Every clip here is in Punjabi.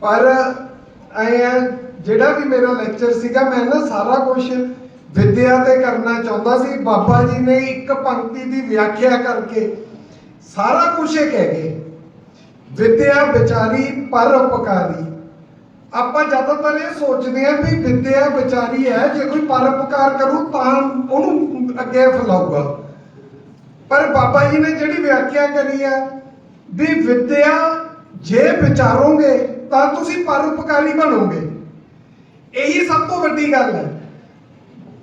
ਪਰ ਐ ਜਿਹੜਾ ਵੀ ਮੇਰਾ ਲੈਕਚਰ ਸੀਗਾ, ਮੈਂ ਨਾ ਸਾਰਾ ਕੁਝ ਵਿਦਿਆ ਤੇ ਕਰਨਾ ਚਾਹੁੰਦਾ ਸੀ। ਬਾਬਾ ਜੀ ਨੇ ਇੱਕ ਪੰਕਤੀ ਦੀ ਵਿਆਖਿਆ ਕਰਕੇ ਸਾਰਾ ਕੁਝ ਇਹ ਕਹਿ ਗਏ। ਵਿਦਿਆ ਵਿਚਾਰੀ ਪਰ ਉਪਕਾਰੀ। ਆਪਾਂ ਜ਼ਿਆਦਾਤਰ ਇਹ ਸੋਚਦੇ ਆ ਵੀ ਵਿਦਿਆ ਵਿਚਾਰੀ ਹੈ, ਜੇ ਕੋਈ ਪਰ ਉਪਕਾਰ ਕਰੂ ਤਾਂ ਉਹਨੂੰ ਅੱਗੇ ਫੈਲਾਊਗਾ। ਪਰ ਬਾਬਾ ਜੀ ਨੇ ਜਿਹੜੀ ਵਿਆਖਿਆ ਕਰੀ ਹੈ ਵੀ ਵਿਦਿਆ ਜੇ ਵਿਚਾਰੋਗੇ ਤਾਂ ਤੁਸੀਂ ਪਰਉਪਕਾਰੀ ਬਣੋਗੇ। ਇਹੀ ਸਭ ਤੋਂ ਵੱਡੀ ਗੱਲ ਹੈ।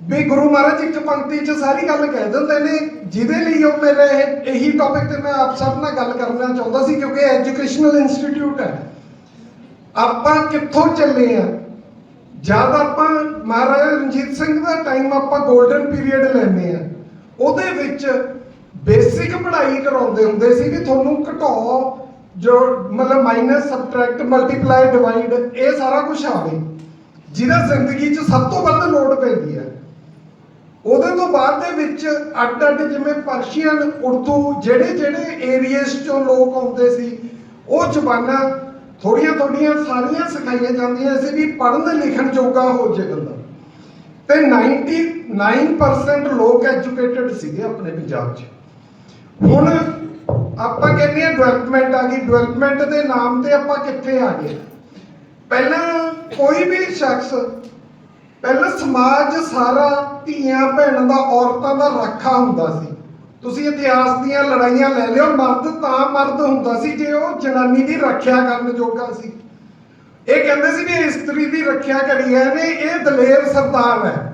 ਵੀ ਗੁਰੂ ਮਹਾਰਾਜ ਇੱਕ ਪੰਕਤੀ 'ਚ ਸਾਰੀ ਗੱਲ ਕਹਿ ਦਿੰਦੇ ਨੇ, ਜਿਹਦੇ ਲਈ ਉਹ ਮੇਰੇ ਇਹ- ਇਹੀ ਟੌਪਿਕ ਤੇ ਮੈਂ ਆਪ ਸਭ ਨਾਲ ਗੱਲ ਕਰਨਾ ਚਾਹੁੰਦਾ ਸੀ, ਕਿਉਂਕਿ ਐਜੂਕੇਸ਼ਨਲ ਇੰਸਟੀਚਿਊਟ ਹੈ। ਆਪਾਂ ਕਿੱਥੋਂ ਚੱਲੇ ਆ ਜਦ ਆਪਾਂ ਮਹਾਰਾਜਾ ਰਣਜੀਤ ਸਿੰਘ ਦਾ ਟਾਈਮ ਆਪਾਂ 골ਡਨ ਪੀਰੀਅਡ ਲੈਂਦੇ ਆ ਉਹਦੇ ਵਿੱਚ ਬੇਸਿਕ ਪੜ੍ਹਾਈ ਕਰਾਉਂਦੇ ਹੁੰਦੇ ਸੀ ਵੀ ਤੁਹਾਨੂੰ ਘਟਾਓ ਜੋ ਮਤਲਬ ਮਾਈਨਸ ਸਬਟ੍ਰੈਕਟ ਮਲਟੀਪਲਾਈ ਡਿਵਾਈਡ ਇਹ ਸਾਰਾ ਕੁਝ ਆਵੇ, ਜਿਹਦਾ ਜ਼ਿੰਦਗੀ 'ਚ ਸਭ ਤੋਂ ਵੱਧ ਲੋੜ ਪੈਂਦੀ ਹੈ। ਉਹਦੇ ਤੋਂ ਬਾਅਦ ਦੇ ਵਿੱਚ ਅੱਡ ਅੱਡ ਜਿਵੇਂ ਪਰਸ਼ੀਅਨ ਉਰਦੂ ਜਿਹੜੇ ਜਿਹੜੇ ਏਰੀਆਸ ਚੋਂ ਲੋਕ ਆਉਂਦੇ ਸੀ, ਉਹ ਜ਼ਬਾਨਾਂ ਥੋੜੀਆਂ ਥੋੜੀਆਂ ਸਾਰੀਆਂ ਸਿਖਾਈਆਂ ਜਾਂਦੀਆਂ ਸੀ ਵੀ ਪੜ੍ਹਨ ਲਿਖਣ ਜੋਗਾ ਹੋ ਜੇ ਬੰਦਾ। ਤੇ 99% ਲੋਕ ਐਜੂਕੇਟਿਡ ਸੀਗੇ ਆਪਣੇ ਪੰਜਾਬ 'ਚ। ਹੁਣ ਆਪਾਂ ਕਹਿੰਦੇ ਆ ਡਿਵੈਲਪਮੈਂਟ ਆ ਗਈ ਡਿਵੈਲਪਮੈਂਟ ਦੇ ਨਾਮ ਤੇ ਆਪਾਂ ਕਿੱਥੇ ਆ ਗਏ? ਪਹਿਲਾਂ ਕੋਈ ਵੀ ਸ਼ਖਸ, ਪਹਿਲਾਂ ਸਮਾਜ ਸਾਰਾ ਧੀਆਂ ਭੈਣਾਂ ਦਾ, ਔਰਤਾਂ ਦਾ ਰਾਖਾ ਹੁੰਦਾ ਸੀ। ਤੁਸੀਂ ਇਤਿਹਾਸ ਦੀਆਂ ਲੜਾਈਆਂ ਲੈ ਲਿਓ, ਮਰਦ ਤਾਂ ਮਰਦ ਹੁੰਦਾ ਸੀ ਜੇ ਉਹ ਜਨਾਨੀ ਦੀ ਰੱਖਿਆ ਕਰਨ ਜੋਗਾ ਸੀ। ਇਹ ਕਹਿੰਦੇ ਸੀ ਵੀ ਇਸਤਰੀ ਦੀ ਰੱਖਿਆ ਕਰੀ ਹੈ ਨੇ ਇਹ ਦਲੇਰ ਸਰਦਾਰ ਹੈ।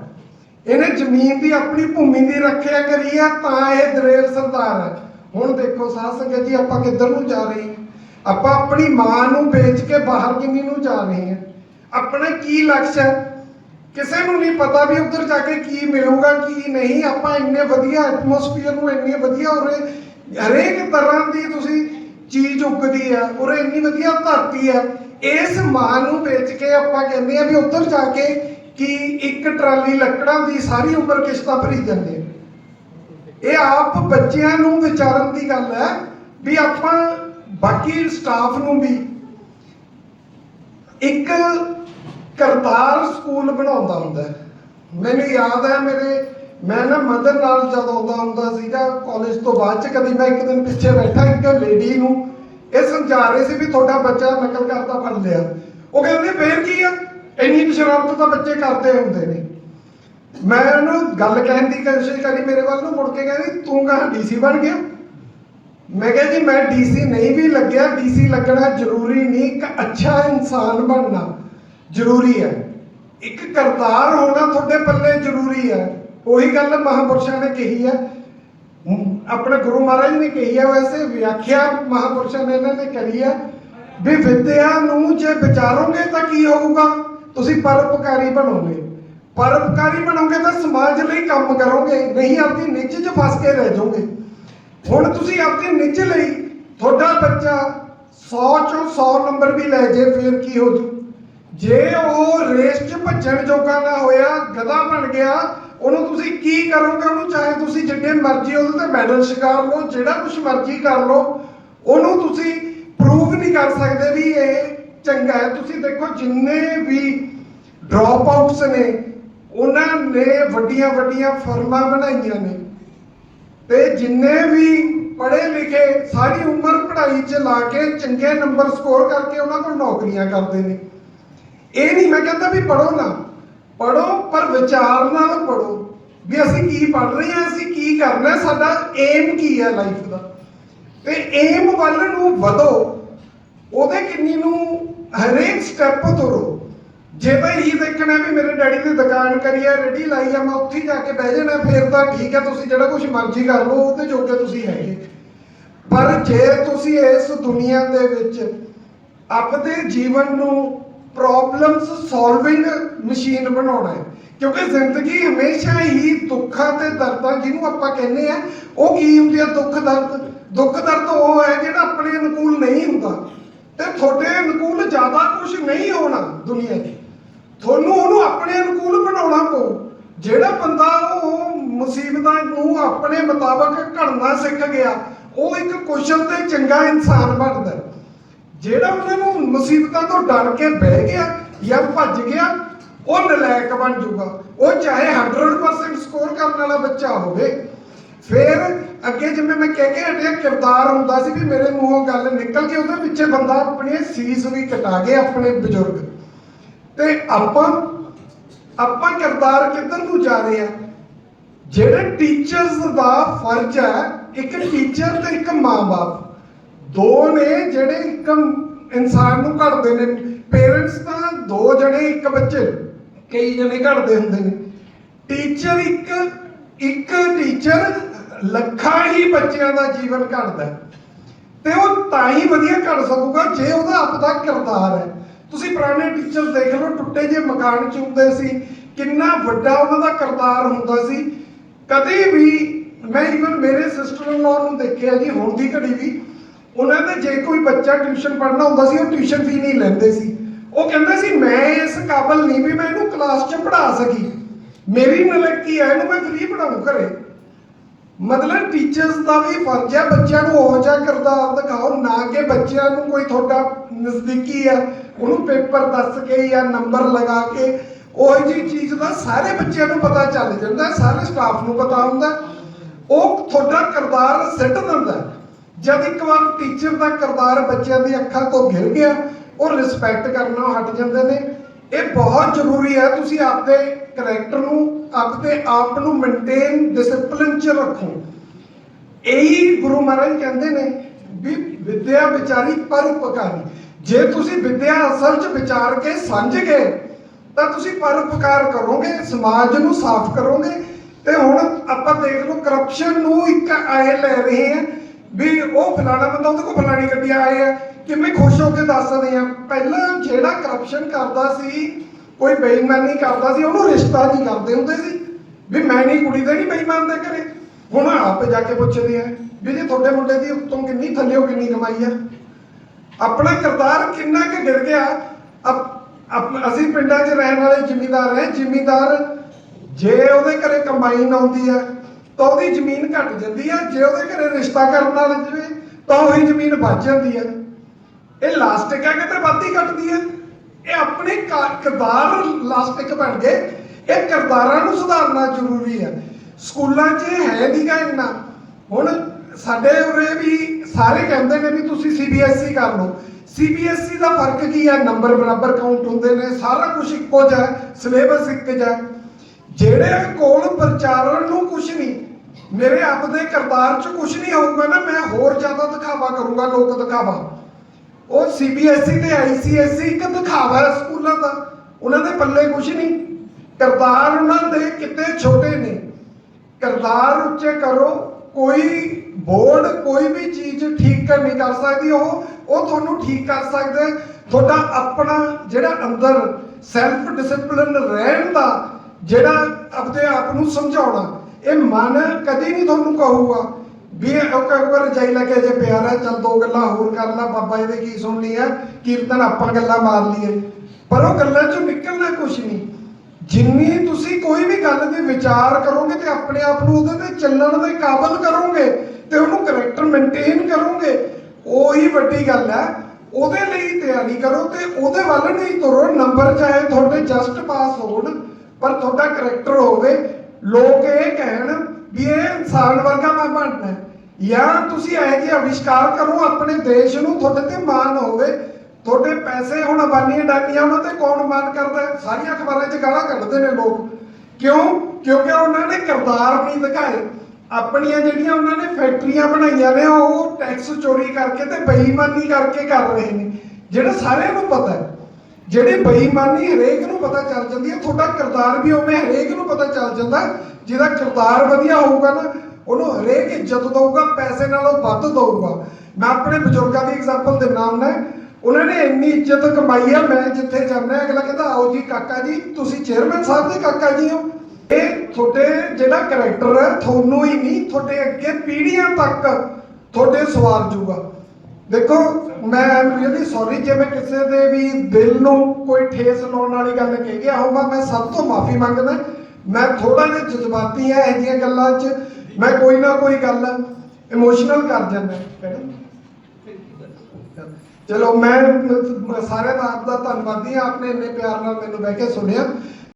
ਇਹਨੇ ਜ਼ਮੀਨ ਦੀ ਆਪਣੀ ਭੂਮੀ ਦੀ ਰੱਖਿਆ ਕਰੀ ਹੈ, ਤਾਂ ਇਹ ਦਲੇਰ ਸਰਦਾਰ ਹੈ। ਹੁਣ ਦੇਖੋ ਸਾਧ ਸੰਗਤ ਜੀ, ਆਪਾਂ ਕਿੱਧਰ ਨੂੰ ਜਾ ਰਹੇ ਹਾਂ? ਆਪਾਂ ਆਪਣੀ ਮਾਂ ਨੂੰ ਵੇਚ ਕੇ ਬਾਹਰ ਕਿੰਨੀ ਨੂੰ ਜਾ ਰਹੇ ਹਾਂ? ਆਪਣਾ ਕੀ ਲਕਸ਼ ਹੈ? ਕਿਸੇ ਨੂੰ ਨਹੀਂ ਪਤਾ ਵੀ ਉੱਧਰ ਜਾ ਕੇ ਕੀ ਮਿਲੂਗਾ, ਕੀ ਨਹੀਂ। ਆਪਾਂ ਇੰਨੇ ਵਧੀਆ ਐਟਮੋਸਫੀਅਰ ਨੂੰ, ਇੰਨੇ ਵਧੀਆ ਉਰੇ ਹਰੇਕ ਤਰ੍ਹਾਂ ਦੀ ਤੁਸੀਂ ਚੀਜ਼ ਉੱਗਦੀ ਆ ਉਰੇ ਇੰਨੀ ਵਧੀਆ ਧਰਤੀ ਆ ਇਸ ਮਾਂ ਨੂੰ ਵੇਚ ਕੇ ਆਪਾਂ ਕਹਿੰਦੇ ਆ ਵੀ ਉੱਧਰ ਜਾ ਕੇ ਕਿ ਇੱਕ ਟਰਾਲੀ ਲੱਕੜਾਂ ਦੀ ਸਾਰੀ ਉਮਰ ਕਿਸ਼ਤਾਂ ਭਰੀ ਜਾਂਦੇ ਇਹ ਆਪ ਬੱਚਿਆਂ ਨੂੰ ਵਿਚਾਰਨ ਦੀ ਗੱਲ ਹੈ ਵੀ ਆਪਾਂ ਬਾਕੀ ਸਟਾਫ ਨੂੰ ਵੀ ਇੱਕ ਕਰਤਾਰ ਸਕੂਲ ਬਣਾਉਂਦਾ ਹੁੰਦਾ ਮੈਨੂੰ ਯਾਦ ਹੈ ਮੇਰੇ, ਮੈਂ ਨਾ ਮਦਰ ਨਾਲ ਜਦ ਆਉਂਦਾ ਹੁੰਦਾ ਸੀਗਾ ਕਾਲਜ ਤੋਂ ਬਾਅਦ ਚ, ਕਦੀ ਮੈਂ ਇੱਕ ਦਿਨ ਪਿੱਛੇ ਬੈਠਾ ਇੱਕ ਲੇਡੀ ਨੂੰ, ਇਹ ਸਮਝਾ ਰਹੇ ਸੀ ਵੀ ਤੁਹਾਡਾ ਬੱਚਾ ਨਕਲ ਕਰਦਾ ਫੜ ਲਿਆ। ਉਹ ਕਹਿੰਦੇ, ਫੇਰ ਕੀ ਆ? ਇੰਨੀ ਕੁ ਸ਼ਰਾਰਤ ਤਾਂ ਬੱਚੇ ਕਰਦੇ ਹੁੰਦੇ ਨੇ। ਮੈਂ ਉਹਨੂੰ ਗੱਲ ਕਹਿਣ ਦੀ ਕੋਸ਼ਿਸ਼ ਕਰੀ, ਮੇਰੇ ਵੱਲ ਨੂੰ ਮੁੜ ਕੇ ਕਹਿੰਦੀ, ਤੂੰ ਕਹਾਂ ਡੀਸੀ ਬਣ ਗਿਆ? ਮੈਂ ਕਿਹਾ ਜੀ, ਮੈਂ ਡੀਸੀ ਨਹੀਂ ਵੀ ਲੱਗਿਆ, ਡੀਸੀ ਲੱਗਣਾ ਜ਼ਰੂਰੀ ਨਹੀਂ, ਇੱਕ ਅੱਛਾ ਇਨਸਾਨ ਬਣਨਾ ਜ਼ਰੂਰੀ ਹੈ। ਇੱਕ ਕਰਤਾਰ ਹੋਣਾ ਤੁਹਾਡੇ ਪੱਲੇ ਜ਼ਰੂਰੀ ਹੈ। ਉਹੀ ਗੱਲ ਮਹਾਪੁਰਸ਼ਾਂ ਨੇ ਕਹੀ ਹੈ। ਆਪਣੇ ਗੁਰੂ ਮਹਾਰਾਜ ਨੇ ਕਹੀ ਹੈ, ਵੈਸੇ ਵਿਆਖਿਆ ਮਹਾਪੁਰਸ਼ਾਂ ਨੇ ਇਹਨਾਂ ਨੇ ਕਰੀ ਹੈ ਵੀ ਵਿਦਿਆ ਨੂੰ ਜੇ ਵਿਚਾਰੋਗੇ ਤਾਂ ਕੀ ਹੋਊਗਾ? ਤੁਸੀਂ ਪਰਉਪਕਾਰੀ ਬਣੋਗੇ। ਪਰਉਪਕਾਰੀ ਬਣੋਗੇ ਤਾਂ ਸਮਾਜ ਲਈ ਕੰਮ ਕਰੋਗੇ, ਨਹੀਂ ਆਪਣੀ ਨਿੱਜ 'ਚ ਫਸ ਕੇ ਰਹਿ ਜਾਓਗੇ। ਹੁਣ ਤੁਸੀਂ ਆਪਣੀ ਨਿੱਜ ਲਈ ਤੁਹਾਡਾ ਬੱਚਾ 100 ਚੋਂ 100 ਨੰਬਰ ਵੀ ਲੈ ਜੇ, ਫਿਰ ਕੀ ਹੋ ਜੂ? ਜੇ ਉਹ ਰੇਸ 'ਚ ਭੱਜਣ ਜੋਗਾ ਨਾ ਹੋਇਆ, ਗਧਾ ਬਣ ਗਿਆ, ਉਹਨੂੰ ਤੁਸੀਂ ਕੀ ਕਰੋਗੇ? ਉਹਨੂੰ ਚਾਹੇ ਤੁਸੀਂ ਜਿੰਨੇ ਮਰਜ਼ੀ ਉਹਦੇ ਤੇ ਮੈਡਲ ਸ਼ਿਕਾਰ ਲਓ, ਜਿਹੜਾ ਕੁਝ ਮਰਜ਼ੀ ਕਰ ਲਓ, ਉਹਨੂੰ ਤੁਸੀਂ ਪ੍ਰੂਵ ਨਹੀਂ ਕਰ ਸਕਦੇ ਵੀ ਇਹ ਚੰਗਾ ਹੈ। ਤੁਸੀਂ ਦੇਖੋ ਜਿੰਨੇ ਵੀ ਡ੍ਰੌਪ ਆਊਟਸ ਨੇ ਉਹਨਾਂ ਨੇ ਵੱਡੀਆਂ ਵੱਡੀਆਂ ਫਰਮਾਂ ਬਣਾਈਆਂ ਨੇ। ਤੇ ਜਿੰਨੇ ਵੀ ਪੜ੍ਹੇ ਲਿਖੇ ਸਾਰੀ ਉਮਰ ਪੜ੍ਹਾਈ 'ਚ ਲਾ ਕੇ ਚੰਗੇ ਨੰਬਰ ਸਕੋਰ ਕਰਕੇ ਉਹਨਾਂ ਕੋਲ ਨੌਕਰੀਆਂ ਕਰਦੇ ਨੇ। ਇਹ ਨਹੀਂ ਮੈਂ ਕਹਿੰਦਾ ਵੀ ਪੜੋ ਨਾ ਪੜੋ ਪਰ ਵਿਚਾਰ ਨਾਲ ਪੜੋ ਵੀ ਅਸੀਂ ਕੀ ਪੜ ਰਹੇ ਹਾਂ, ਅਸੀਂ ਕੀ ਕਰਨਾ ਸਾਡਾ ਏਮ ਕੀ ਹੈ ਲਾਈਫ ਦਾ। ਤੇ ਏਮ ਵੱਲ ਨੂੰ ਵਧੋ, ਉਹਦੇ ਕਿੰਨੀ ਨੂੰ ਹਰੇਕ ਸਟੈਪ ਤੁਰੋ ਜੇ ਤਾਂ ਇਹੀ ਦੇਖਣਾ ਵੀ ਮੇਰੇ ਡੈਡੀ ਨੇ ਦੁਕਾਨ ਕਰੀ ਹੈ ਰੇੜੀ ਲਾਈ ਆ, ਮੈਂ ਉੱਥੇ ਜਾ ਕੇ ਬਹਿ ਜਾਣਾ, ਫਿਰ ਤਾਂ ਠੀਕ ਹੈ ਤੁਸੀਂ ਜਿਹੜਾ ਕੁਝ ਮਰਜ਼ੀ ਕਰ ਲਓ, ਉਹਦੇ ਜੋਗੇ ਤੁਸੀਂ ਹੈਗੇ। ਪਰ ਜੇ ਤੁਸੀਂ ਇਸ ਦੁਨੀਆ ਦੇ ਵਿੱਚ ਆਪਣੇ ਜੀਵਨ ਨੂੰ ਪ੍ਰੋਬਲਮਸ ਸੋਲਵਿੰਗ ਮਸ਼ੀਨ ਬਣਾਉਣਾ ਹੈ, ਕਿਉਂਕਿ ਜ਼ਿੰਦਗੀ ਹਮੇਸ਼ਾ ਹੀ ਦੁੱਖਾਂ ਤੇ ਦਰਦਾਂ ਜਿਹਨੂੰ ਆਪਾਂ ਕਹਿੰਦੇ ਆ, ਉਹ ਕੀ ਹੁੰਦੀ ਆ? ਦੁੱਖ, ਦਰਦ। ਦੁੱਖ, ਦਰਦ ਉਹ ਹੈ ਜਿਹੜਾ ਆਪਣੇ ਅਨੁਕੂਲ ਨਹੀਂ ਹੁੰਦਾ। ਤੇ ਤੁਹਾਡੇ ਅਨੁਕੂਲ ਜ਼ਿਆਦਾ ਕੁਝ ਨਹੀਂ ਹੋਣਾ ਦੁਨੀਆ 'ਚ। ਤੁਹਾਨੂੰ ਉਹਨੂੰ ਆਪਣੇ ਅਨੁਕੂਲ ਬਣਾਉਣਾ ਪਊ। ਜਿਹੜਾ ਬੰਦਾ ਉਹ ਮੁਸੀਬਤਾਂ ਨੂੰ ਆਪਣੇ ਮੁਤਾਬਕ ਘੜਨਾ ਸਿੱਖ ਗਿਆ, ਉਹ ਇੱਕ ਕੁਸ਼ਲ ਤੇ ਚੰਗਾ ਇਨਸਾਨ ਬਣਦਾ। ਜਿਹੜਾ ਉਹਨਾਂ ਨੂੰ ਮੁਸੀਬਤਾਂ ਤੋਂ ਡਰ ਕੇ ਬਹਿ ਗਿਆ ਜਾਂ ਭੱਜ ਗਿਆ, ਉਹ ਨਲਾਇਕ ਬਣ ਜਾਊਗਾ। ਉਹ ਚਾਹੇ 100% ਸਕੋਰ ਕਰਨ ਵਾਲਾ ਬੱਚਾ ਹੋਵੇ। ਫਿਰ ਅੱਗੇ ਜਿਵੇਂ ਮੈਂ ਕਹਿ ਕੇ ਹਟਿਆ, ਕਿਰਦਾਰ ਹੁੰਦਾ ਸੀ ਵੀ ਮੇਰੇ ਮੂੰਹੋਂ ਗੱਲ ਨਿਕਲ ਗਈ ਉਹਦੇ ਪਿੱਛੇ ਬੰਦਾ ਆਪਣੀ ਸੀਸ ਵੀ ਕਟਾ ਕੇ ਆਪਣੇ ਬਜ਼ੁਰਗ ਤੇ ਆਪਾਂ ਆਪਾਂ ਕਿਰਦਾਰ ਕਿੱਧਰ ਨੂੰ ਜਾ ਰਹੇ ਆ? ਜਿਹੜੇ ਟੀਚਰਸ ਦਾ ਫਰਜ਼ ਹੈ, ਇੱਕ ਟੀਚਰ ਤੇ ਇੱਕ ਮਾਂ-ਬਾਪ। ਦੋ ਨੇ ਜਿਹੜੇ ਇੱਕ ਇਨਸਾਨ ਨੂੰ ਘੜਦੇ ਨੇ। ਪੇਰੈਂਟਸ ਤਾਂ ਦੋ ਜਣੇ, ਇੱਕ ਬੱਚੇ। ਕਈ ਜਣੇ ਘੜਦੇ ਹੁੰਦੇ ਨੇ। ਟੀਚਰ ਇੱਕ ਇੱਕ ਟੀਚਰ ਲੱਖਾਂ ਹੀ ਬੱਚਿਆਂ ਦਾ ਜੀਵਨ ਘੜਦਾ ਤੇ ਉਹ ਤਾਂ ਹੀ ਵਧੀਆ ਘੜ ਸਕੂਗਾ ਜੇ ਉਹਦਾ ਆਪਦਾ ਕਿਰਦਾਰ ਹੈ। ਤੁਸੀਂ ਪੁਰਾਣੇ ਟੀਚਰ ਦੇਖ ਲਓ, ਟੁੱਟੇ ਜੇ ਮਕਾਨ ਚ ਹੁੰਦੇ ਸੀ, ਕਿੰਨਾ ਵੱਡਾ ਉਹਨਾਂ ਦਾ ਕਿਰਦਾਰ ਹੁੰਦਾ ਸੀ। ਕਦੇ ਵੀ ਮੈਂ ਇਵਨ ਮੇਰੇ ਸਿਸਟਰ ਇਨ ਨੂੰ ਦੇਖਿਆ ਜੀ, ਹੁਣ ਦੀ ਘੜੀ ਵੀ, ਉਹਨਾਂ ਦੇ ਜੇ ਕੋਈ ਬੱਚਾ ਟਿਊਸ਼ਨ ਪੜ੍ਹਨਾ ਹੁੰਦਾ ਸੀ, ਉਹ ਟਿਊਸ਼ਨ ਫੀ ਨਹੀਂ ਲੈਂਦੇ ਸੀ। ਉਹ ਕਹਿੰਦੇ ਸੀ, ਮੈਂ ਇਸ ਕਾਬਲ ਨਹੀਂ ਵੀ ਮੈਂ ਇਹਨੂੰ ਕਲਾਸ 'ਚ ਪੜ੍ਹਾ ਸਕੀ। ਮੇਰੀ ਨਲਕੀ ਹੈ ਇਹਨੂੰ ਮੈਂ ਫ੍ਰੀ ਪੜਾਉਂ ਘਰੇ। ਮਤਲਬ ਟੀਚਰਸ ਦਾ ਵੀ ਫਰਜ਼ ਹੈ ਬੱਚਿਆਂ ਨੂੰ ਉਹ ਜਿਹਾ ਕਿਰਦਾਰ ਦਿਖਾਓ, ਨਾ ਕਿ ਬੱਚਿਆਂ ਨੂੰ ਕੋਈ ਤੁਹਾਡਾ ਨਜ਼ਦੀਕੀ ਹੈ ਉਹਨੂੰ ਪੇਪਰ ਦੱਸ ਕੇ ਜਾਂ ਨੰਬਰ ਲਗਾ ਕੇ ਉਹ ਜੀ ਚੀਜ਼ ਦਾ ਸਾਰੇ ਬੱਚਿਆਂ ਨੂੰ ਪਤਾ ਚੱਲ ਜਾਂਦਾ, ਸਾਰੇ ਸਟਾਫ ਨੂੰ ਪਤਾ ਹੁੰਦਾ। ਉਹ ਤੁਹਾਡਾ ਕਿਰਦਾਰ ਸਿੱਟ ਦਿੰਦਾ। ਜਦ ਇੱਕ ਵਾਰ ਟੀਚਰ ਦਾ ਕਿਰਦਾਰ ਬੱਚਿਆਂ ਦੀ ਅੱਖਾਂ ਤੋਂ ਗਿਰ ਗਿਆ, ਉਹ ਰਿਸਪੈਕਟ ਕਰਨਾ ਹਟ ਜਾਂਦੇ ਨੇ। ਇਹ ਬਹੁਤ ਜ਼ਰੂਰੀ ਹੈ, ਤੁਸੀਂ ਆਪਦੇ ਕਰੈਕਟਰ ਨੂੰ, ਆਪਦੇ ਆਪ ਨੂੰ ਮੇਨਟੇਨ ਡਿਸਪਲਿਨ ਚ ਰੱਖੋ। ਇਹੀ ਗੁਰੂ ਮਹਾਰਾਜ ਕਹਿੰਦੇ ਨੇ ਵੀ ਵਿਦਿਆ ਵਿਚਾਰੀ ਪਰਉਪਕਾਰੀ। ਜੇ ਤੁਸੀਂ ਵਿਦਿਆ ਅਸਲ ਚ ਵਿਚਾਰ ਕੇ ਸਮਝ ਗਏ, ਤਾਂ ਤੁਸੀਂ ਪਰਉਪਕਾਰ ਕਰੋਗੇ, ਸਮਾਜ ਨੂੰ ਸਾਫ਼ ਕਰੋਗੇ। ਤੇ ਹੁਣ ਆਪਾਂ ਦੇਖ ਲਓ ਕਰਪਸ਼ਨ ਨੂੰ ਇੱਕ ਆਏ ਲੈ ਰਹੇ ਆ ਵੀ ਉਹ ਫਲਾਣਾ ਬੰਦਾ ਉਹਦੇ ਕੋਲ ਫਲਾਣੀ ਗੱਡੀ ਆਏ ਆ। ਕਿਵੇਂ ਖੁਸ਼ ਹੋ ਕੇ ਦੱਸਦੇ ਆ ਪਹਿਲਾਂ ਜਿਹੜਾ ਕਰਪਸ਼ਨ ਕਰਦਾ ਸੀ, ਕੋਈ ਬੇਈਮਾਨੀ ਕਰਦਾ ਸੀ, ਉਹਨੂੰ ਰਿਸ਼ਤਾ ਨਹੀਂ ਕਰਦੇ ਹੁੰਦੇ ਸੀ। ਵੀ ਮੈਂ ਨਹੀਂ, ਕੁੜੀ ਦੇ ਨਹੀਂ ਬੇਈਮਾਨ ਦੇ ਘਰੇ। ਹੁਣ ਆਪ ਜਾ ਕੇ ਪੁੱਛਦੇ ਆ ਵੀ ਜੇ ਤੁਹਾਡੇ ਮੁੰਡੇ ਦੀ ਉੱਤੋਂ ਕਿੰਨੀ ਥੱਲਿਓ ਕਿੰਨੀ ਕਮਾਈ ਆ? ਆਪਣਾ ਕਿਰਦਾਰ ਕਿੰਨਾ ਕਿ ਗਿਰ ਗਿਆ? ਅਸੀਂ ਪਿੰਡਾਂ 'ਚ ਰਹਿਣ ਵਾਲੇ ਜ਼ਿਮੀਂਦਾਰ ਹੈ, ਜ਼ਿਮੀਂਦਾਰ ਜੇ ਉਹਦੇ ਘਰੇ ਕੰਬਾਈਨ ਆਉਂਦੀ ਹੈ, ਤਾਂ ਉਹਦੀ ਜ਼ਮੀਨ ਘਟ ਜਾਂਦੀ ਹੈ, ਜੇ ਉਹਦੇ ਘਰੇ ਰਿਸ਼ਤਾ ਕਰਨ ਨਾਲ ਜਵੇ, ਤਾਂ ਉਹੀ ਜ਼ਮੀਨ ਵੱਧ ਜਾਂਦੀ ਹੈ। ਇਹ ਲਾਸਟਿਕ ਹੈ ਕਿਤੇ ਵੱਧਦੀ ਘਟਦੀ ਹੈ? ਇਹ ਆਪਣੇ ਕਾ- ਕਿਰਦਾਰ ਲਾਸਟਿਕ ਬਣ ਗਏ। ਇਹ ਕਿਰਦਾਰਾਂ ਨੂੰ ਸੁਧਾਰਨਾ ਜ਼ਰੂਰੀ ਹੈ। ਸਕੂਲਾਂ 'ਚ ਇਹ ਹੈ ਨਹੀਂਗਾ ਇੰਨਾ। ਹੁਣ ਸਾਡੇ ਉਰੇ ਵੀ ਸਾਰੇ ਕਹਿੰਦੇ ਨੇ ਵੀ ਤੁਸੀਂ ਸੀਬੀਐਸਈ ਕਰ ਲਓ। ਸੀਬੀਐਸਈ ਦਾ ਫ਼ਰਕ ਕੀ ਹੈ? ਨੰਬਰ ਬਰਾਬਰ ਕਾਊਂਟ ਹੁੰਦੇ ਨੇ, ਸਾਰਾ ਕੁਝ ਇੱਕੋ ਜਿਹਾ ਸਿਲੇਬਸ ਇੱਕ ਜਿਹਾ ਜਿਹੜੇ ਕੋਲ ਪ੍ਰਚਾਰਨ ਨੂੰ ਕੁਝ ਨਹੀਂ, ਮੇਰੇ ਆਪ ਦੇ ਕਿਰਦਾਰ 'ਚ ਕੁਝ ਨਹੀਂ ਹੋਊਗਾ ਨਾ, ਮੈਂ ਹੋਰ ਜ਼ਿਆਦਾ ਦਿਖਾਵਾ ਕਰੂੰਗਾ, ਲੋਕ ਦਿਖਾਵਾ। ਉਹ ਸੀਬੀਐਸਈ ਤੇ ਆਈਸੀਐਸਈ ਇੱਕ ਦਿਖਾਵਾ ਹੈ ਸਕੂਲਾਂ ਦਾ, ਉਹਨਾਂ ਦੇ ਪੱਲੇ ਕੁਝ ਨਹੀਂ। ਕਿਰਦਾਰ ਉਹਨਾਂ ਦੇ ਕਿਤੇ ਛੋਟੇ ਨੇ। ਕਿਰਦਾਰ ਉੱਚੇ ਕਰੋ ਕੋਈ ਬੋਰਡ, ਕੋਈ ਵੀ ਚੀਜ਼ ਠੀਕ ਕਰ ਨਹੀਂ ਕਰ ਸਕਦੀ ਉਹ ਉਹ ਤੁਹਾਨੂੰ ਠੀਕ ਕਰ ਸਕਦਾ ਤੁਹਾਡਾ ਆਪਣਾ ਜਿਹੜਾ ਅੰਦਰ ਸੈਲਫ ਡਿਸਪਲਿਨ ਰਹਿਣ ਦਾ ਜਿਹੜਾ ਆਪਣੇ ਆਪ ਨੂੰ ਸਮਝਾਉਣਾ, ਇਹ ਮਨ ਕਦੇ ਨਹੀਂ ਤੁਹਾਨੂੰ ਕਹੂਗਾ ਵੀ ਉਹ ਕਈ ਰਜਾਈ ਲੈ ਕੇ ਜੇ ਪਿਆਰ ਹੈ, ਚੱਲ ਦੋ ਗੱਲਾਂ ਹੋਰ ਕਰ ਲਾ, ਬਾਬਾ ਇਹਦੇ ਕੀ ਸੁਣਨੀ ਆ ਕੀਰਤਨ ਆਪਾਂ ਗੱਲਾਂ ਮਾਰ ਲਈਏ। ਪਰ ਉਹ ਗੱਲਾਂ ਚੋਂ ਨਿਕਲਣਾ ਕੁਝ ਨਹੀਂ। ਜਿੰਨੀ ਤੁਸੀਂ ਕੋਈ ਵੀ ਗੱਲ ਦੇ ਵਿਚਾਰ ਕਰੋਗੇ ਤੇ ਆਪਣੇ ਆਪ ਨੂੰ ਉਹਦੇ ਤੇ ਚੱਲਣ ਦੇ ਕਾਬਲ ਕਰੋਗੇ ਤੇ ਉਹਨੂੰ ਕਰੈਕਟਰ ਮੇਨਟੇਨ ਕਰੋਗੇ, ਉਹੀ ਵੱਡੀ ਗੱਲ ਹੈ। ਉਹਦੇ ਲਈ ਤਿਆਰੀ ਕਰੋ ਤੇ ਉਹਦੇ ਵੱਲ ਨਹੀਂ ਤੁਰੋ। ਨੰਬਰ ਚਾਹੇ ਤੁਹਾਡੇ ਜਸਟ ਪਾਸ ਹੋਣ, ਪਰ ਤੁਹਾਡਾ ਕਰੈਕਟਰ ਹੋਵੇ। ਲੋਕ ਇਹ ਕਹਿਣ ਵੀ ਇਹ ਇਨਸਾਨ ਵਰਗਾ ਮੈਂ ਬਣਨਾ ਜਾਂ ਤੁਸੀਂ ਇਹੋ ਜਿਹੇ ਅਵਿਸ਼ਕਾਰ ਕਰੋ, ਆਪਣੇ ਦੇਸ਼ ਨੂੰ ਤੁਹਾਡੇ ਤੇ ਮਾਣ ਹੋਵੇ। ਤੁਹਾਡੇ ਪੈਸੇ ਹੁਣ ਅਬਾਨੀ ਅਡਾਨੀਆਂ ਉਹਨਾਂ ਤੇ ਕੌਣ ਮਾਨ ਕਰਦਾ? ਸਾਰੀਆਂ ਅਖਬਾਰਾਂ 'ਚ ਗਾਲਾਂ ਕੱਢਦੇ ਨੇ ਲੋਕ। ਕਿਉਂ? ਕਿਉਂਕਿ ਉਹਨਾਂ ਨੇ ਕਿਰਦਾਰ ਨਹੀਂ ਦਿਖਾਏ। ਆਪਣੀਆਂ ਜਿਹੜੀਆਂ ਉਹਨਾਂ ਨੇ ਫੈਕਟਰੀਆਂ ਬਣਾਈਆਂ ਨੇ, ਉਹ ਟੈਕਸ ਚੋਰੀ ਕਰਕੇ ਤੇ ਬੇਈਮਾਨੀ ਕਰਕੇ ਕਰ ਰਹੇ ਨੇ। ਜਿਹੜਾ ਸਾਰਿਆਂ ਨੂੰ ਪਤਾ ਹੈ, ਜਿਹੜੀ ਬੇਈਮਾਨੀ ਹਰੇਕ ਨੂੰ ਪਤਾ ਚੱਲ ਜਾਂਦੀ ਹੈ, ਤੁਹਾਡਾ ਕਿਰਦਾਰ ਵੀ ਉਵੇਂ ਹਰੇਕ ਨੂੰ ਪਤਾ ਚੱਲ ਜਾਂਦਾ ਜਿਹਦਾ ਕਿਰਦਾਰ ਵਧੀਆ ਹੋਊਗਾ ਨਾ, ਉਹਨੂੰ ਹਰੇਕ ਇੱਜ਼ਤ ਦਊਗਾ, ਪੈਸੇ ਨਾਲੋਂ ਵੱਧ ਦਊਗਾ। ਮੈਂ ਆਪਣੇ ਬਜ਼ੁਰਗਾਂ ਦੀ ਐਗਜ਼ਾਮਪਲ ਦਿੰਦਾ ਹੁੰਦਾ ਉਹਨਾਂ ਨੇ ਇੰਨੀ ਇੱਜ਼ਤ ਕਮਾਈ ਆ, ਮੈਂ ਜਿੱਥੇ ਜਾਂਦਾ, ਅਗਲਾ ਕਹਿੰਦਾ, ਆਓ ਜੀ ਕਾਕਾ ਜੀ, ਤੁਸੀਂ ਚੇਅਰਮੈਨ ਸਾਹਿਬ ਦੇ ਕਾਕਾ ਜੀ ਹੋ। ਇਹ ਤੁਹਾਡੇ ਜਿਹੜਾ ਕਰੈਕਟਰ ਹੈ ਤੁਹਾਨੂੰ ਹੀ ਨਹੀਂ, ਤੁਹਾਡੇ ਅੱਗੇ ਪੀੜ੍ਹੀਆਂ ਤੱਕ ਤੁਹਾਡੇ ਸਵਾਰ ਜੂਗਾ। ਦੇਖੋ, ਮੈਂ ਰੀਅਲੀ ਸੌਰੀ ਜੇ ਮੈਂ ਕਿਸੇ ਦੇ ਵੀ ਦਿਲ ਨੂੰ ਕੋਈ ਠੇਸ ਲਾਉਣ ਵਾਲੀ ਗੱਲ ਕਹਿ ਗਿਆ ਹੋਊਗਾ, ਮੈਂ ਸਭ ਤੋਂ ਮਾਫੀ ਮੰਗਦਾ। ਮੈਂ ਥੋੜਾ ਜਿਹਾ ਜਜ਼ਬਾਤੀ ਹਾਂ ਇਹ ਜਿਹੀਆਂ ਗੱਲਾਂ 'ਚ ਮੈਂ ਕੋਈ ਨਾ ਕੋਈ ਗੱਲ ਇਮੋਸ਼ਨਲ ਕਰ ਜਾਂਦਾ ਚਲੋ ਮੈਂ ਮ- ਸਾਰਿਆਂ ਦਾ ਆਪ ਦਾ ਧੰਨਵਾਦੀ ਹਾਂ, ਆਪਨੇ ਇੰਨੇ ਪਿਆਰ ਨਾਲ ਮੈਨੂੰ ਬਹਿ ਕੇ ਸੁਣਿਆ।